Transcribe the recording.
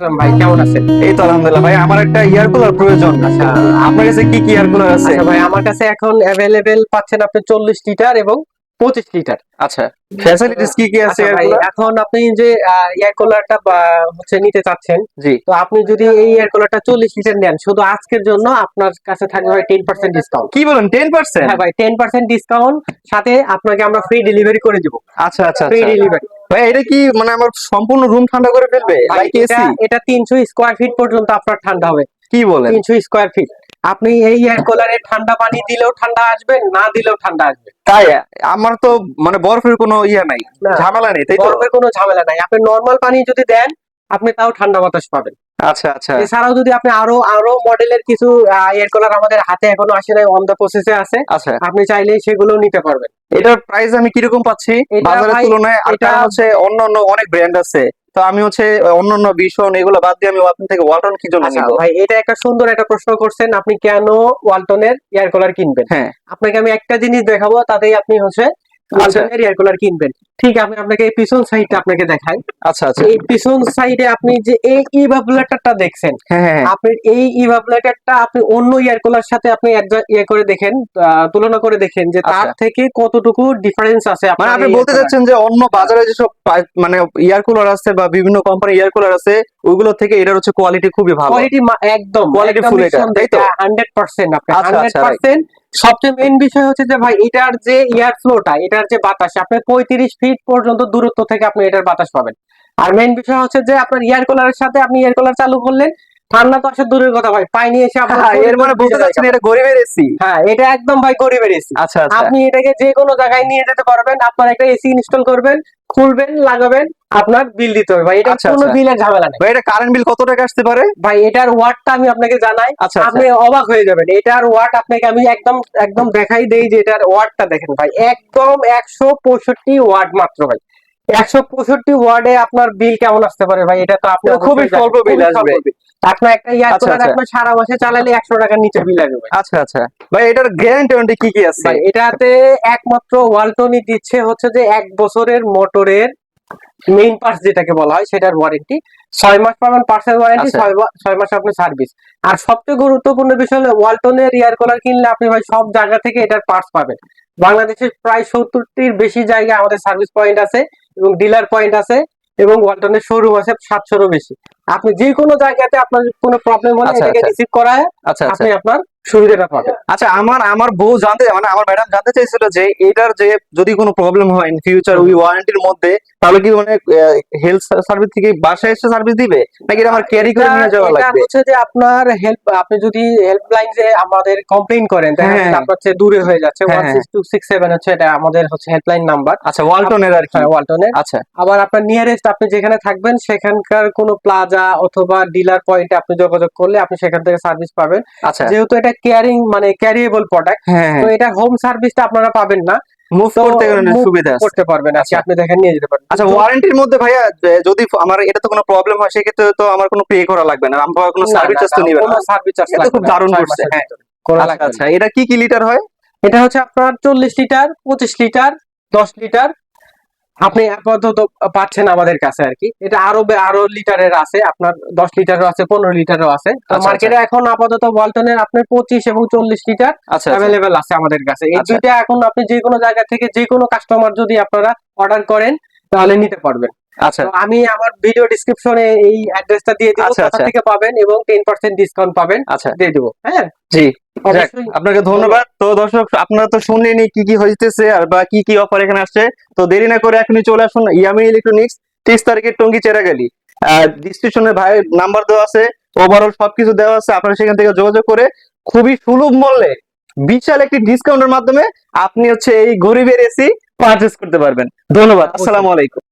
ভাই কেমন আছেন? এই তো আলহামদুলিল্লাহ ভাই আমার একটা ইয়ার কুলার প্রয়োজন। আচ্ছা। আপনার কাছে কি কি ইয়ার কুলার আছে? আচ্ছা ভাই আমার কাছে এখন অ্যাভেলেবেল পাচ্ছেন আপনি চল্লিশ লিটার এবং পঁচিশ লিটার। আচ্ছা ফ্যাসিলিটিস কি কি আছে আচ্ছা এখন আপনি যে এয়ার কুলারটা হচ্ছে নিতে চাচ্ছেন জি। তো আপনি যদি এই এয়ার কুলারটা চল্লিশ লিটার নেন শুধু আজকের জন্য আপনার কাছে থাকবে ভাই টেন পার্সেন্ট ডিসকাউন্ট কি বলেন টেন পার্সেন্ট হ্যাঁ ভাই টেন পার্সেন্ট ডিসকাউন্ট সাথে আপনাকে আমরা ফ্রি ডেলিভারি করে দিব। আচ্ছা আচ্ছা ফ্রি আচ্ছা ডেলিভারি ভাই এটা কি মানে আমার সম্পূর্ণ রুম ঠান্ডা করে ফেলবে? লাইক এটা এসি এটা তিনশো স্কোয়ার ফিট পর্যন্ত আপনার ঠান্ডা হবে। কি বলেন? তিনশো স্কোয়ার ফিট আপনি এই এয়ার কুলারে ঠান্ডা পানি দিলেও ঠান্ডা আসবে না দিলেও ঠান্ডা আসবে। তাই? আমার তো মানে বরফের কোনো ইয়া নাই। ঝামেলা নেই তাই তো? বরফের কোনো ঝামেলা নাই। আপনি নর্মাল পানি যদি দেন আপনি তাও ঠান্ডা বাতাস পাবেন। আচ্ছা আচ্ছা। এছাড়াও যদি আপনি আরও আরও মডেলের কিছু এয়ার কুলার আমাদের হাতে এখনও আসে নাই অন দা প্রসেসে আছে। আচ্ছা। আপনি চাইলেই সেগুলো নিতে পারবেন। এটার প্রাইস আমি কীরকম পাচ্ছি? বাজারের তুলনায় এটা- হচ্ছে অন্য অন্য অনেক ব্র্যান্ড আছে। তো আমি হচ্ছে অন্য অন্য ভীষণ এগুলো বাদ দিয়ে আমি আপনার থেকে ওয়ালটন কি জন্য আচ্ছা নিব? ভাই এটা একটা সুন্দর একটা প্রশ্ন করছেন আপনি কেন ওয়ালটনের এয়ার কুলার কিনবেন? হ্যাঁ। আপনাকে আমি একটা জিনিস দেখাবো তাতেই আপনি হচ্ছে ওয়ালটনের এয়ার কুলার কিনবেন। ঠিক আমি আপনাকে পিছন সাইডটা আপনাকে দেখাই আচ্ছা আচ্ছা এই পিছন সাইডে আপনি যে এই ইভাবুলেটরটা দেখছেন হ্যাঁ হ্যাঁ হ্যাঁ। আপনি এই ইভাবুলেটরটা আপনি অন্য এয়ার কুলার সাথে আপনি ইয়ে করে দেখেন তুলনা করে দেখেন যে তার আচ্ছা। থেকে কতটুকু ডিফারেন্স আছে মানে আপনি বলতে চাচ্ছেন যে অন্য বাজারে যেসব পাই- মানে ইয়ার কুলার আছে বা বিভিন্ন কোম্পানি ইয়ার কুলার আছে ওইগুলো থেকে এটার হচ্ছে কোয়ালিটি খুবই ভালো কোয়ালিটি একদম Quality full এটা, তাই তো? হান্ড্রেড পার্সেন্ট আপনি আচ্ছা, আচ্ছা, হান্ড্রেড পার্সেন্ট সবচেয়ে মেইন বিষয় হচ্ছে যে ভাই এটার যে এয়ার ফ্লোটা এটার যে বাতাস আপনি পঁয়ত্রিশ ফিট পর্যন্ত দূরত্ব থেকে আপনি এটার বাতাস পাবেন। আর মেইন বিষয় হচ্ছে যে আপনার এয়ার কুলারের সাথে আপনি এয়ার কুলার চালু করলেন ঠান্ডা তো আসলে দূরের কথা ভাই পানি এসে হ্যাঁ, এর মানে বলতে চাচ্ছেন এটা গরিবের এসি হ্যাঁ এটা একদম ভাই গরিবের এসি আচ্ছা আচ্ছা। আপনি এটাকে যে কোনো জায়গায় নিয়ে যেতে পারবেন আপনার একটা এসি ইনস্টল করবেন খুলবেন লাগাবেন আপনার বিল দিতে হবে ভাই এটা আচ্ছা, কোনো আচ্ছা। বিলের ঝামেলা নেই। ভাই এটা কারেন্ট বিল কত টাকা আসতে পারে? ভাই এটার ওয়াটটা আমি আপনাকে জানাই আচ্ছা আপনি অবাক হয়ে যাবেন এটার ওয়াট আপনাকে আমি একদম একদম দেখাই দেই যে এটার ওয়াটটা দেখেন ভাই একদম একশো পঁয়ষট্টি ওয়াট মাত্র ভাই। একশো পঁয়ষট্টি ওয়ার্ডে আপনার বিল কেমন আসতে পারে ভাই? এটা তো আপনি এটা খুবই স্বল্প খুবই আসবে। আপনার একটা ইয়ার আচ্ছা, কুলার আচ্ছা। আপনার সারা মাসে চালালে একশো টাকার নিচে বিল আসবে আচ্ছা আচ্ছা। ভাই এটার গ্যারান্টি ওয়ারেন্টি কি কি আছে? এটাতে একমাত্র ওয়ালটনই দিচ্ছে হচ্ছে যে এক বছরের মোটরের মেইন পার্টস যেটাকে বলা হয় সেটার ওয়ারেন্টি ছয় মাস পাবেন পার্সেল ওয়ারেন্টি আচ্ছা। ছয় মা- ছয় মাস আপনার সার্ভিস আর সবচেয়ে গুরুত্বপূর্ণ বিষয় হলো ওয়ালটনের এয়ার কুলার কিনলে আপনি ভাই সব জায়গা থেকে এটার পার্টস পাবেন। বাংলাদেশের প্রায় সত্তরটির বেশি জায়গায় আমাদের সার্ভিস পয়েন্ট আছে। এবং ডিলার পয়েন্ট আছে এবং ওয়ালটনের শোরুম আছে সাতশোরও বেশি। আপনি যে কোনো জায়গাতে আপনার কোনো প্রবলেম হলে আচ্ছা, এটাকে আচ্ছা। রিসিভ করায় আচ্ছা আচ্ছা। আপনি আপনার সুবিধাটা পাবেন। আচ্ছা আমার আমার বউ জানতে মানে আমার ম্যাডাম জানতে চাইছিল যে এটার যে যদি কোনো প্রবলেম হয় ইন ফিউচার ওই ওয়ারেন্টির মধ্যে তাহলে কি মানে হেলথ সার্ভিস থেকে বাসায় এসে সার্ভিস দিবে? নাকি এটা আমার ক্যারি করে নিয়ে যাওয়া লাগবে? হচ্ছে যে আপনার হেল্প আপনি যদি হেল্পলাইন যে আমাদের কমপ্লেইন করেন দেখা যাচ্ছে হ্যাঁ। আপনার চেয়ে দূরে হয়ে যাচ্ছে হ্যাঁ, one six two six seven হচ্ছে এটা আমাদের হচ্ছে হেল্পলাইন নাম্বার আচ্ছা ওয়ালটনের আর কি? ওয়ালটনের আচ্ছা। আবার আপনার নিয়ারেস্ট আপনি যেখানে থাকবেন সেখানকার কোনো প্লাজা অথবা ডিলার পয়েন্টে আপনি যোগাযোগ করলে আপনি সেখান থেকে সার্ভিস পাবেন। আচ্ছা। যেহেতু এটা কেয়ারিং মানে ক্যারিয়েবল প্রোডাক্ট হ্যাঁ তো এটা হোম সার্ভিসটা আপনারা পাবেন না। মুভ করতে সুবিধা করতে পারবেন আচ্ছা। আপনি দেখেন নিয়ে যেতে পারবেন। আচ্ছা ওয়ারেন্টির মধ্যে ভাইয়া যদি আমার এটা তো কোনো প্রবলেম হয় সেক্ষেত্রে তো আমার কোনো পে করা লাগবে না। আমার কোনো সার্ভিস চার্জ তো নিবে না। সার্ভিস চার্জ এটা খুব দারুণ করছে, হ্যাঁ। কোনো আচ্ছা লাগবে না। আচ্ছা এটা কি কি লিটার হয়? এটা হচ্ছে আপনার চল্লিশ লিটার পঁচিশ লিটার দশ লিটার আপনি আপাতত পাচ্ছেন আমাদের কাছে আর কি। এটা আরও আরও লিটারের আছে আপনার দশ লিটারও আছে পনেরো লিটারও আছে। আচ্ছা, মার্কেটে এখন আপাতত বলটনের আপনার পঁচিশ এবং চল্লিশ লিটার আচ্ছা আচ্ছা। অ্যাভেলেবেল আছে আমাদের কাছে। এই আচ্ছা। দুইটা এখন আপনি যে কোনো জায়গা থেকে যে কোনো কাস্টমার যদি আপনারা অর্ডার করেন তাহলে নিতে পারবেন। আচ্ছা। আমি আমার ভিডিও ডিসক্রিপশনে এই অ্যাড্রেসটা দিয়ে দিব আচ্ছা, কোথা আচ্ছা। থেকে পাবেন এবং টেন পার্সেন্ট ডিসকাউন্ট পাবেন আচ্ছা। দিয়ে দিব হ্যাঁ? জি। আপনাকে ধন্যবাদ। তো দর্শক আপনারা তো শুনলেনি কি কি হইতেছে আর বা কি কি অফার এখানে আসছে। তো দেরি না করে এখনই চলে আসুন ইয়ামি ইলেকট্রনিক্স তেইশ তারিখে টঙ্গি চেরাগালি। ডিসক্রিপশনে ভাই নাম্বার দেওয়া আছে। ওভারঅল সবকিছু দেওয়া আছে। আপনারা সেখান থেকে যোগাযোগ করে খুবই সুলভ মূল্যে বিশাল একটি ডিসকাউন্টের মাধ্যমে আপনি হচ্ছে এই গরিবের এসি পারচেস করতে পারবেন। ধন্যবাদ। আসসালামু আলাইকুম।